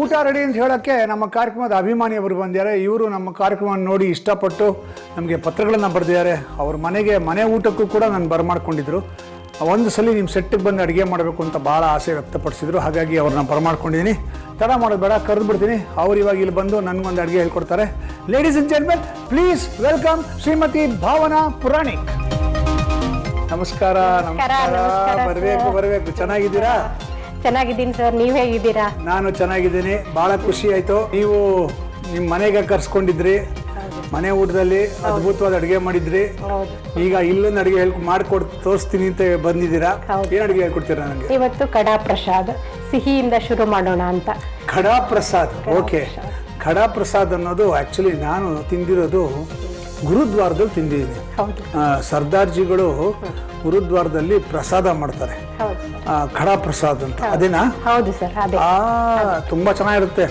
ಊಟ ರೆಡಿ ಅಂತ ಹೇಳೋಕ್ಕೆ ನಮ್ಮ ಕಾರ್ಯಕ್ರಮದ ಅಭಿಮಾನಿಯವರು ಬಂದಿದ್ದಾರೆ. ಇವರು ನಮ್ಮ ಕಾರ್ಯಕ್ರಮ ನೋಡಿ ಇಷ್ಟಪಟ್ಟು ನಮಗೆ ಪತ್ರಗಳನ್ನು ಬರೆದಿದ್ದಾರೆ. ಅವ್ರ ಮನೆಗೆ ಮನೆ ಊಟಕ್ಕೂ ಕೂಡ ನಾನು ಬರಮಾಡ್ಕೊಂಡಿದ್ರು. ಒಂದು ಸಲ ನಿಮ್ಮ ಸೆಟ್ಟಿಗೆ ಬಂದು ಅಡುಗೆ ಮಾಡಬೇಕು ಅಂತ ಭಾಳ ಆಸೆ ವ್ಯಕ್ತಪಡಿಸಿದ್ರು. ಹಾಗಾಗಿ ಅವ್ರನ್ನ ಬರಮಾಡ್ಕೊಂಡಿದ್ದೀನಿ. ತಡ ಮಾಡೋದು ಬೇಡ ಕರೆದು ಬಿಡ್ತೀನಿ. ಅವ್ರು ಇವಾಗ ಇಲ್ಲಿ ಬಂದು ನನಗೊಂದು ಅಡುಗೆ ಹೇಳ್ಕೊಡ್ತಾರೆ. Ladies and gentlemen please welcome Shrimati Bhavana Puranik. ನಮಸ್ಕಾರ ನಮಸ್ಕಾರ. ನಮಸ್ಕಾರ, ಬರಬೇಕು ಬರಬೇಕು. ಚೆನ್ನಾಗಿದ್ದೀರಾ? ಚೆನ್ನಾಗಿದ್ದೀನಿ ಸರ್ ನೀವ್ ಹೇಗಿದ್ದೀರಾ? ನಾನು ಚೆನ್ನಾಗಿದ್ದೀನಿ ಬಹಳ ಖುಷಿ ಆಯ್ತು. ನೀವು ನಿಮ್ಮ ಮನೆಗೆ ಕರ್ಸ್ಕೊಂಡಿದ್ರಿ. ಮನೆ ಊಟದಲ್ಲಿ ಅದ್ಭುತವಾದ ಅಡುಗೆ ಮಾಡಿದ್ರಿ. ಹೌದು. ಈಗ ಇಲ್ಲೊಂದು ಅಡುಗೆ ಹೇಳ್ ಮಾಡ್ಕೊಡ್ ತೋರಿಸ್ತೀನಿ ಅಂತ ಬಂದಿದ್ದೀರಾ? ಏನ್ ಅಡುಗೆ ಹೇಳ್ಕೊಡ್ತೀರಾ ನನಗೆ? ಇವತ್ತು ಕಡಾ ಪ್ರಸಾದ್ ಸಿಹಿಯಿಂದ ಶುರು ಮಾಡೋಣ ಅಂತ. ಖಡಾ ಪ್ರಸಾದ್ ಓಕೆ. ಖಡಾ ಪ್ರಸಾದ್ ಅನ್ನೋದು ಆ್ಯಕ್ಚುಲಿ ನಾನು ತಿಂದಿರೋದು ಗುರುದ್ವಾರದಲ್ಲಿ ತಿಂದಿದ್ದೀನಿ. ಸರ್ದಾರ್ಜಿಗಳು ಗುರುದ್ವಾರದಲ್ಲಿ ಪ್ರಸಾದ ಮಾಡ್ತಾರೆ. ಖಡಾ ಪ್ರಸಾದ್ ಅಂತ. ಅದೇನಾ? ಹೌದು ಸರ್ ತುಂಬಾ ಚೆನ್ನಾಗಿರುತ್ತೆ.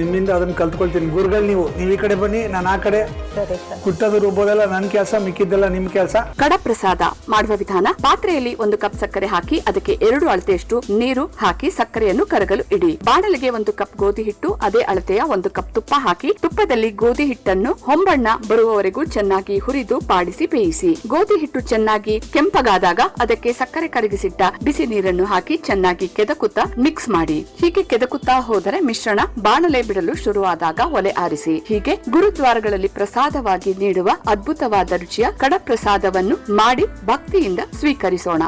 ನಿಮ್ಮಿಂದ ಅದನ್ನ ಕಲ್ತ್ಕೊಳ್ತೀನಿ. ಗುರುಗಳು ನೀವು ನೀವು ಈ ಕಡೆ ಬನ್ನಿ ನಾನು ಆ ಕಡೆ. ಸರಿ ಸರ್. ಕುಟ್ಟೋದು ರುಬ್ಬೋದೆಲ್ಲ ನನ್ನ ಕೆಲಸ ಮಿಕ್ಕಿದ್ದೆಲ್ಲ ನಿಮ್ಮ ಕೆಲಸ. ಕಡಪ್ರಸಾದ ಮಾಡುವ ವಿಧಾನ ಪಾತ್ರೆಯಲ್ಲಿ ಒಂದು ಕಪ್ ಸಕ್ಕರೆ ಹಾಕಿ ಅದಕ್ಕೆ ಎರಡು ಅಳತೆಯಷ್ಟು ನೀರು ಹಾಕಿ ಸಕ್ಕರೆಯನ್ನು ಕರಗಲು ಇಡಿ. ಬಾಣಲಿಗೆ ಒಂದು ಕಪ್ ಗೋಧಿ ಹಿಟ್ಟು ಅದೇ ಅಳತೆಯ ಒಂದು ಕಪ್ ತುಪ್ಪ ಹಾಕಿ ತುಪ್ಪದಲ್ಲಿ ಗೋಧಿ ಹಿಟ್ಟನ್ನು ಹೊಂಬಣ್ಣ ಬರುವವರೆಗೂ ಚೆನ್ನಾಗಿ ಹುರಿದು ಪಾಡಿಸಿ ಬೇಯಿಸಿ. ಗೋಧಿ ಹಿಟ್ಟು ಚೆನ್ನಾಗಿ ಕೆಂಪಗಾದಾಗ ಅದಕ್ಕೆ ಸಕ್ಕರೆ ಕರಗಿಸಿಟ್ಟ ಬಿಸಿ ನೀರನ್ನು ಹಾಕಿ ಚೆನ್ನಾಗಿ ಕೆದಕುತ್ತಾ ಮಿಕ್ಸ್ ಮಾಡಿ. ಹೀಗೆ ಕೆದಕುತ್ತಾ ಹೋದರೆ ಮಿಶ್ರಣ ಬಾಣಲೆ ಬಿಡಲು ಶುರುವಾದಾಗ ಒಲೆ ಆರಿಸಿ. ಹೀಗೆ ಗುರುದ್ವಾರಗಳಲ್ಲಿ ಪ್ರಸಾದವಾಗಿ ನೀಡುವ ಅದ್ಭುತವಾದ ರುಚಿಯ ಕಡಪ್ರಸಾದವನ್ನು ಮಾಡಿ ಭಕ್ತಿಯಿಂದ ಸ್ವೀಕರಿಸೋಣ.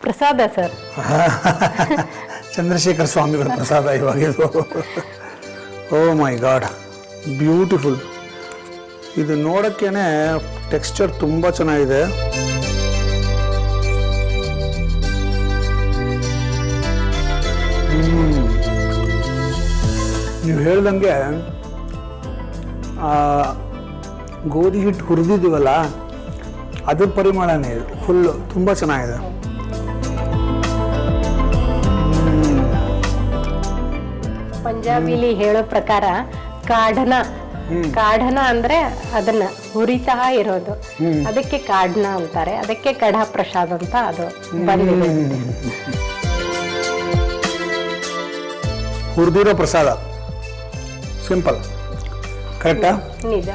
ಪ್ರಸಾದ ಸರ್. ಚಂದ್ರಶೇಖರ ಸ್ವಾಮಿಗಳ ಪ್ರಸಾದ ಇವಾಗ ಇದು. Oh my god. ಬ್ಯೂಟಿಫುಲ್. ಇದು ನೋಡೋಕ್ಕೇನೆ ಟೆಕ್ಸ್ಚರ್ ತುಂಬ ಚೆನ್ನಾಗಿದೆ. ಹ್ಮ್. ನೀವು ಹೇಳ್ದಂಗೆ ಗೋಧಿ ಹಿಟ್ಟು ಹುರಿದಿದ್ದೀವಲ್ಲ ಅದ್ರ ಪರಿಮಳನೇ ಇದು ಫುಲ್ಲು ತುಂಬ ಚೆನ್ನಾಗಿದೆ. ಪಂಜಾಬಿಲಿ ಹೇಳೋ ಪ್ರಕಾರ ಕಾಢನ. ಕಾಢನ ಅಂದ್ರೆ ಅದನ್ನ ಹುರಿತಾ ಇರೋದು. ಅದಕ್ಕೆ ಕಾಢನ ಅಂತಾರೆ. ಅದಕ್ಕೆ ಕಡಾ ಪ್ರಸಾದ್ ಅಂತ ಅದು ಬಂದಿದೆ. ಹುರಿದಿರೋ ಪ್ರಸಾದ. ಸಿಂಪಲ್ ಕರೆಕ್ಟಾ ನಿಜ.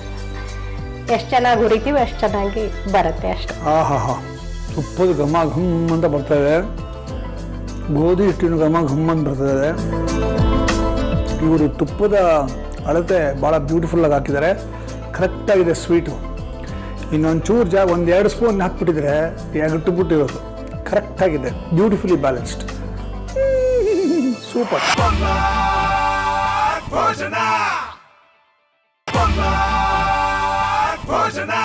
ಎಷ್ಟು ಚೆನ್ನಾಗಿ ಹುರಿತೀವಿ ಅಷ್ಟು ಚೆನ್ನಾಗಿ ಬರುತ್ತೆ ಅಷ್ಟು. ಹಾಂ ಹಾಂ ಹಾಂ ತುಪ್ಪದ ಘಮ ಘಮ್ ಅಂತ ಬರ್ತದೆ ಗೋಧಿ ಹಿಟ್ಟಿನ ಘಮ ಘಮ್ ಅಂತ ಬರ್ತದೆ ಇವರು ತುಪ್ಪದ ಅಳತೆ ಭಾಳ ಬ್ಯೂಟಿಫುಲ್ಲಾಗಿ ಹಾಕಿದ್ದಾರೆ. ಕರೆಕ್ಟಾಗಿದೆ ಸ್ವೀಟು ಇನ್ನೊಂದು ಚೂರು ಜಾ ಒಂದು ಎರಡು ಸ್ಪೂನ್ ಹಾಕ್ಬಿಟ್ಟಿದ್ರೆ ಎಗಟ್ಟು ಬಿಟ್ಟಿರೋದು ಕರೆಕ್ಟಾಗಿದೆ ಬ್ಯೂಟಿಫುಲಿ ಬ್ಯಾಲೆನ್ಸ್ಡ್ ಸೂಪರ್ Божена! Божена! Божена!